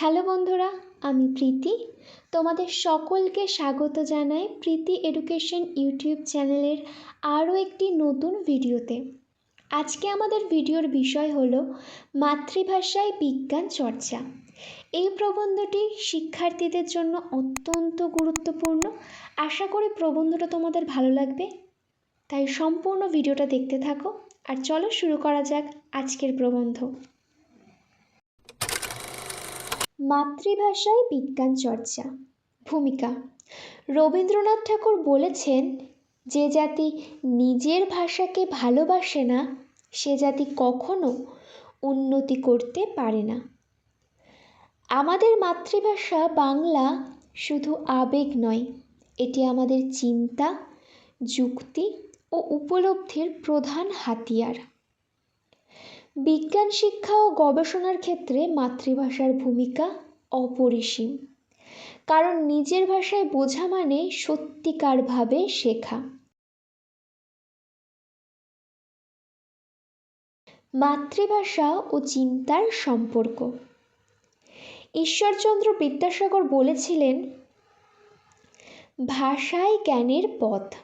Hello বন্ধুরা, আমি প্রীতি। তোমাদের সকলকে স্বাগত জানাই প্রীতি এডুকেশন ইউটিউব চ্যানেলের আরও একটি নতুন ভিডিওতে। আজকে আমাদের ভিডিওর বিষয় হল মাতৃভাষায় বিজ্ঞান চর্চা। এই প্রবন্ধটি শিক্ষার্থীদের জন্য অত্যন্ত গুরুত্বপূর্ণ। আশা করি প্রবন্ধটা তোমাদের ভালো লাগবে। তাই সম্পূর্ণ ভিডিওটা দেখতে থাকো। আর চলো শুরু করা যাক আজকের প্রবন্ধ। মাতৃভাষায় বিজ্ঞান চর্চা। ভূমিকা, রবীন্দ্রনাথ ঠাকুর বলেছেন, যে জাতি নিজের ভাষাকে ভালোবাসে না, সে জাতি কখনো উন্নতি করতে পারে না। আমাদের মাতৃভাষা বাংলা শুধু আবেগ নয়, এটি আমাদের চিন্তা, যুক্তি ও উপলব্ধির প্রধান হাতিয়ার। বিজ্ঞান শিক্ষা ও গবেষণার ক্ষেত্রে মাতৃভাষার ভূমিকা অপরিসীম। কারণ নিজের ভাষায় বোঝা মানে সত্যিকারভাবে শেখা। মাতৃভাষা ও চিন্তার সম্পর্ক। ঈশ্বরচন্দ্র বিদ্যাসাগর বলেছিলেন, ভাষাই জ্ঞানের পথ।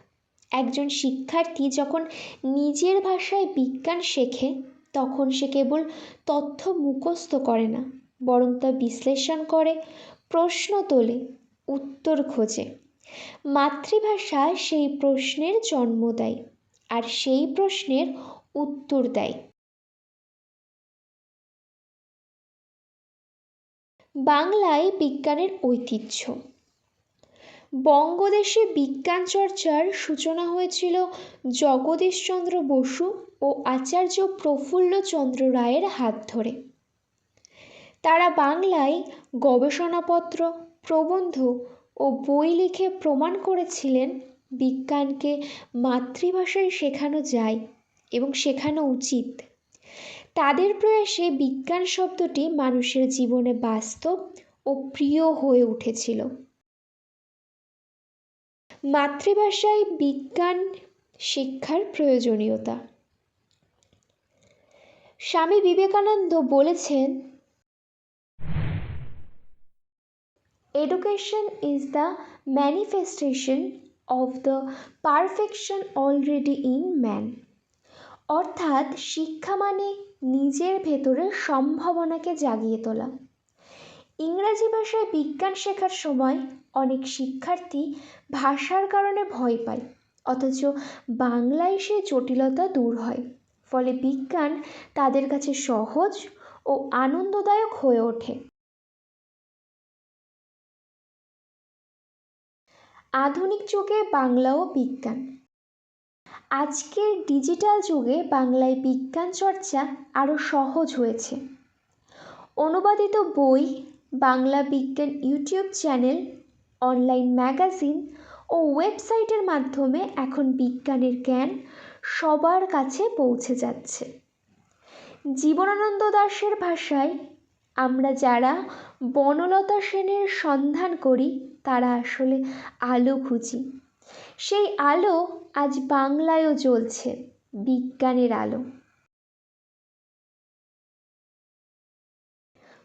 একজন শিক্ষার্থী যখন নিজের ভাষায় বিজ্ঞান শেখে তখন সে কেবল তথ্য মুখস্থ করে না, বরং তা বিশ্লেষণ করে, প্রশ্ন তোলে, উত্তর খোঁজে। মাতৃভাষা সেই প্রশ্নের জন্ম দেয় আর সেই প্রশ্নের উত্তর দেয়। বাংলায় বিজ্ঞানের ঐতিহ্য বঙ্গদেশে বিজ্ঞান চর্চার সূচনা হয়েছিল জগদীশচন্দ্র বসু ও আচার্য প্রফুল্লচন্দ্র রায়ের হাত ধরে। তারা বাংলায় গবেষণাপত্র, প্রবন্ধ ও বই লিখে প্রমাণ করেছিলেন বিজ্ঞানকে মাতৃভাষায় শেখানো যায় এবং শেখানো উচিত। তাদের প্রয়াসে বিজ্ঞান শব্দটি মানুষের জীবনে বাস্তব ও প্রিয় হয়ে উঠেছিল। মাতৃভাষায় বিজ্ঞান শিক্ষার প্রয়োজনীয়তা। স্বামী বিবেকানন্দ বলেছেন education is the manifestation of the perfection already in man অর্থাৎ শিক্ষা মানে নিজের ভেতরে সম্ভাবনাকে জাগিয়ে তোলা। ইংরাজি ভাষায় বিজ্ঞান শেখার সময় অনেক শিক্ষার্থী ভাষার কারণে ভয় পায়, অথচ বাংলায় সে জটিলতা দূর হয়। ফলে বিজ্ঞান তাদের কাছে সহজ ও আনন্দদায়ক হয়ে ওঠে। আধুনিক যুগে বাংলা ও বিজ্ঞান। আজকের ডিজিটাল যুগে বাংলায় বিজ্ঞান চর্চা আরও সহজ হয়েছে। অনুবাদিত বই বাংলা বিজ্ঞান ইউটিউব চ্যানেল, অনলাইন ম্যাগাজিন ও ওয়েবসাইটের মাধ্যমে এখন বিজ্ঞানের জ্ঞান সবার কাছে পৌঁছে যাচ্ছে। জীবনানন্দ দাশের ভাষায় আমরা যারা বনলতা সেনের সন্ধান করি, তারা আসলে আলো খুঁজি। সেই আলো আজ বাংলায়ও জ্বলছে, বিজ্ঞানের আলো।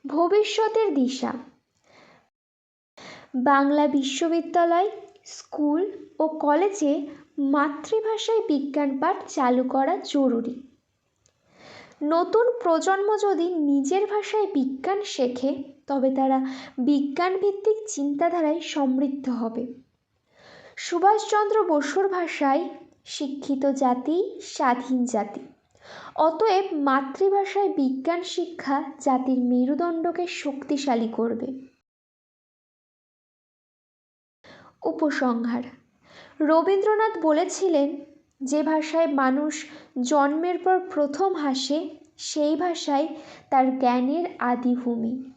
ভবিষ্যতের দিশা। বাংলা বিশ্ববিদ্যালয়, স্কুল ও কলেজে মাতৃভাষায় বিজ্ঞান পাঠ চালু করা জরুরি। নতুন প্রজন্ম যদি নিজের ভাষায় বিজ্ঞান শেখে, তবে তারা বিজ্ঞানভিত্তিক চিন্তাধারায় সমৃদ্ধ হবে। সুভাষচন্দ্র বসুর ভাষায় শিক্ষিত জাতি, স্বাধীন জাতি। অতএব মাতৃভাষায় বিজ্ঞান শিক্ষা জাতির মেরুদণ্ডকে শক্তিশালী করবে। উপসংহার। রবীন্দ্রনাথ বলেছিলেন, যে ভাষায় মানুষ জন্মের পর প্রথম হাসে, সেই ভাষায় তার জ্ঞানের আদিভূমি।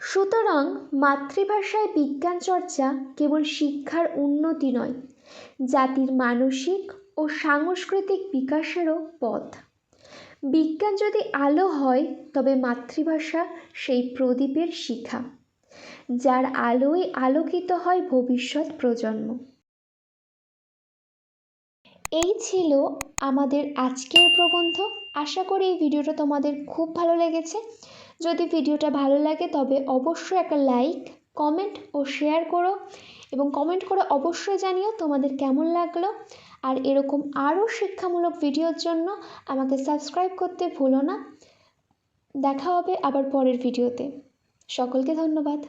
সুতরাং মাতৃভাষায় বিজ্ঞান চর্চা কেবল শিক্ষার উন্নতি নয়, জাতির মানসিক ও সাংস্কৃতিক বিকাশেরও পথ। বিজ্ঞান যদি আলো হয়, তবে মাতৃভাষা সেই প্রদীপের শিখা, যার আলোয় আলোকিত হয় ভবিষ্যৎ প্রজন্ম। এই ছিল আমাদের আজকের প্রবন্ধ। আশা করি এই ভিডিওটা তোমাদের খুব ভালো লেগেছে। যদি ভিডিওটা ভালো লাগে, তবে অবশ্যই একটা লাইক, কমেন্ট ও শেয়ার করো এবং কমেন্ট করে অবশ্যই জানিও তোমাদের কেমন লাগল। আর এরকম আরও শিক্ষামূলক ভিডিওর জন্য আমাকে সাবস্ক্রাইব করতে ভুলো না। দেখা হবে আবার পরের ভিডিওতে সকলকে ধন্যবাদ।